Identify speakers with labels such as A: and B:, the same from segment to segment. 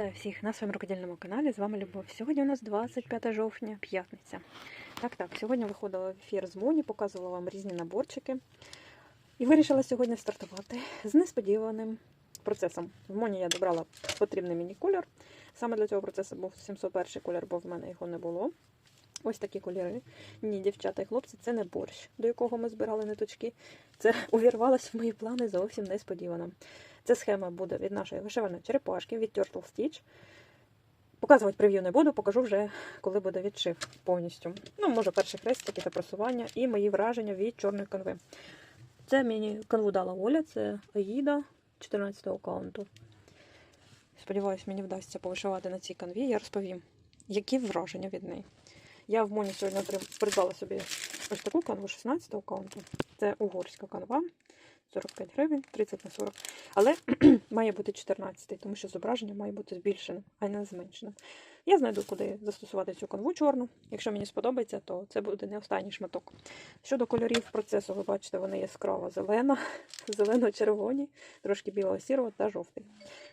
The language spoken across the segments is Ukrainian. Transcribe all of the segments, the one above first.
A: Вітаю всіх на своєму рукодільному каналі. З вами Любов. Сьогодні у нас 25 жовтня, п'ятниця. Так, так, сьогодні виходила в ефір з Моні, показувала вам різні наборчики. І вирішила сьогодні стартувати з несподіваним процесом. В Моні я добрала потрібний мені кольор. Саме для цього процесу був 701 кольор, бо в мене його не було. Ось такі кольори. Ні, дівчата і хлопці, це не борщ, до якого ми збирали ниточки. Це увірвалось в мої плани зовсім несподівано. Ця схема буде від нашої вишивальної черепашки, від Turtle Stitch. Показувати прев'ю не буду, покажу вже, коли буде відшив повністю. Ну, може, перші хрестики та просування і мої враження від чорної канви. Це мені канву дала Оля, це Аїда 14-го каунту. Сподіваюсь, мені вдасться повишивати на цій канві. Я розповім, які враження від неї. Я в Моні сьогодні придбала собі ось таку канву 16-го каунту. Це угорська канва. 45 гривень, 30 на 40. Але має бути 14, тому що зображення має бути збільшеним, а не зменшеним. Я знайду, куди застосувати цю канву чорну. Якщо мені сподобається, то це буде не останній шматок. Щодо кольорів процесу, ви бачите, вони яскраво зелена, зелено-червоні, трошки білого сірого та жовтий.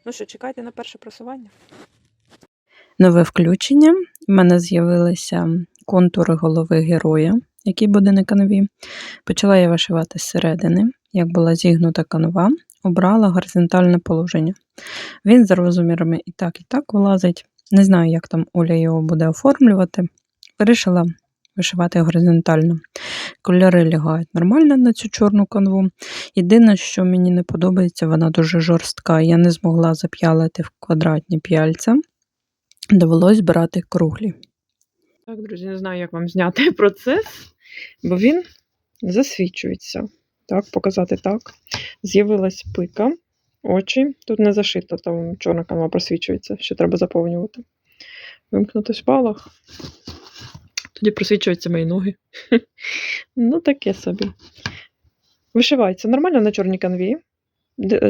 A: Ну що, чекайте на перше просування.
B: Нове включення. У мене з'явилися контури голови героя, який буде на канві. Почала я вишивати зсередини. Як була зігнута канва, обрала горизонтальне положення. Він за розмірами і так, і так вилазить. Не знаю, як там Оля його буде оформлювати. Вирішила вишивати горизонтально. Кольори лягають нормально на цю чорну канву. Єдине, що мені не подобається, вона дуже жорстка. Я не змогла зап'ялити в квадратні п'яльця. Довелось брати круглі.
A: Так, друзі, не знаю, як вам зняти процес, бо він засвічується. Так, показати так. З'явилась пика, очі. Тут не зашито, там чорна канва просвічується, що треба заповнювати. Вимкнути спалах. Тоді просвічуються мої ноги. Ну, таке собі. Вишивається нормально на чорній канві.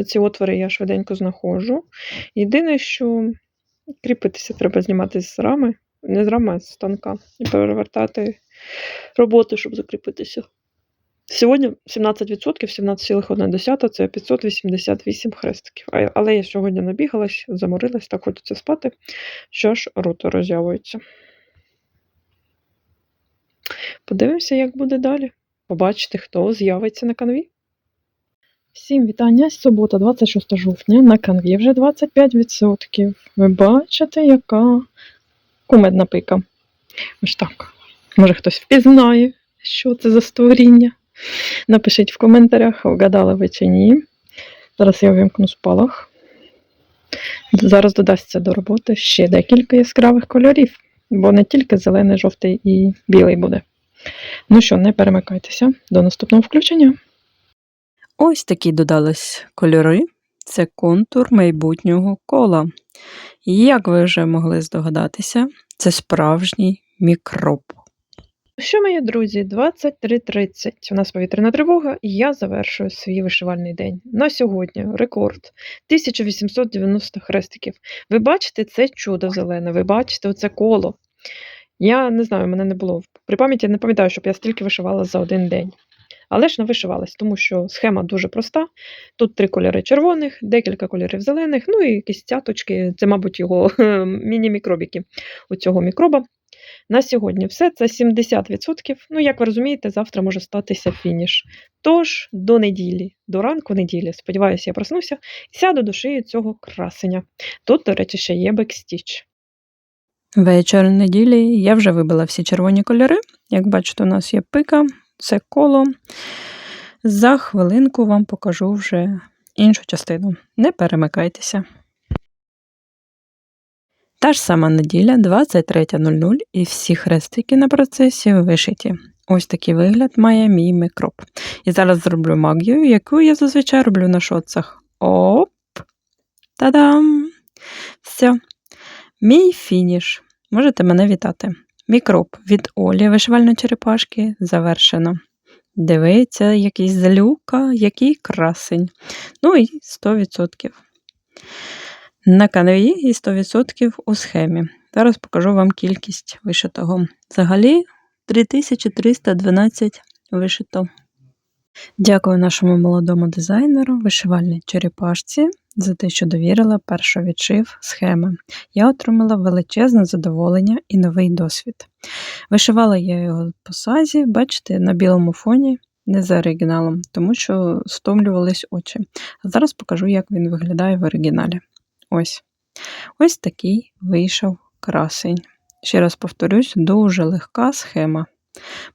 A: Ці отвори я швиденько знаходжу. Єдине, що кріпитися треба знімати з рами, не з рами, а з станка, і перевертати роботи, щоб закріпитися. Сьогодні 17%, 17,1 це 588 хрестиків. Але я сьогодні набігалась, заморилась, так хочеться спати, що ж рота роз'явується. Подивимося, як буде далі. Побачите, хто з'явиться на канві. Всім вітання. Субота, 26 жовтня. На канві вже 25%. Ви бачите, яка кумедна пика. Ось так. Може хтось впізнає, що це за створіння. Напишіть в коментарях, вгадали ви чи ні. Зараз я вимкну спалах. Зараз додасться до роботи ще декілька яскравих кольорів, бо не тільки зелений, жовтий і білий буде. Ну що, не перемикайтеся. До наступного включення.
B: Ось такі додались кольори. Це контур майбутнього кола. Як ви вже могли здогадатися, це справжній мікроб.
A: Що, мої друзі, 23.30. У нас повітряна тривога, і я завершую свій вишивальний день. На сьогодні рекорд 1890 хрестиків. Ви бачите це чудо зелене, ви бачите оце коло. Я не знаю, мене не було при пам'яті, не пам'ятаю, щоб я стільки вишивала за один день. Але ж навишивалась, тому що схема дуже проста. Тут три кольори червоних, декілька кольорів зелених, ну і якісь цяточки, це, мабуть, його міні-мікробіки у цього мікроба. На сьогодні все це 70%. Ну, як ви розумієте, завтра може статися фініш. Тож до неділі, до ранку неділі, сподіваюся, я проснуся і сяду до шиї цього красення. Тут, до речі, ще є бекстіч.
B: Вечір неділі я вже вибила всі червоні кольори. Як бачите, у нас є пика, це коло. За хвилинку вам покажу вже іншу частину. Не перемикайтеся. Та ж сама неділя, 23.00, і всі хрестики на процесі вишиті. Ось такий вигляд має мій мікроб. І зараз зроблю магію, яку я зазвичай роблю на шоцах. Оп! Та-дам! Все. Мій фініш. Можете мене вітати. Мікроб від Олі вишивальної черепашки завершено. Дивиться, який злюка, який красень. Ну і 100%. На канві і 100% у схемі. Зараз покажу вам кількість вишитого. Взагалі 3312 вишито.
A: Дякую нашому молодому дизайнеру, вишивальній черепашці, за те, що довірила першовідшив схеми. Я отримала величезне задоволення і новий досвід. Вишивала я його по сазі, бачите, на білому фоні, не за оригіналом, тому що стомлювались очі. А зараз покажу, як він виглядає в оригіналі. Ось. Ось такий вийшов красень. Ще раз повторюсь, дуже легка схема.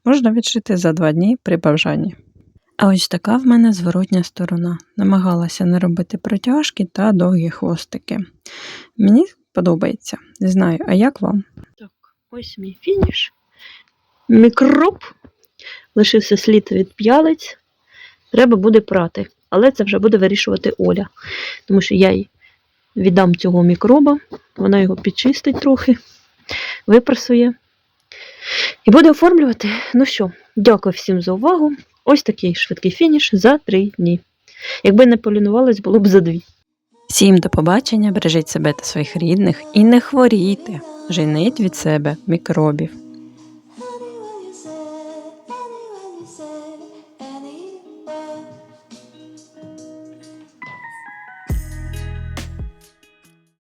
A: Можна відшити за два дні при бажанні. А ось така в мене зворотня сторона. Намагалася не робити протяжки та довгі хвостики. Мені подобається. Не знаю, а як вам?
C: Так, ось мій фініш. Мікроб. Лишився слід від п'ялиць. Треба буде прати. Але це вже буде вирішувати Оля. Тому що я їй віддам цього мікроба, вона його підчистить трохи, випрасує. І буде оформлювати. Ну що, дякую всім за увагу. Ось такий швидкий фініш за три дні. Якби не полінувалась, було б за дві.
A: Всім до побачення, бережіть себе та своїх рідних і не хворійте. Женіть від себе мікробів.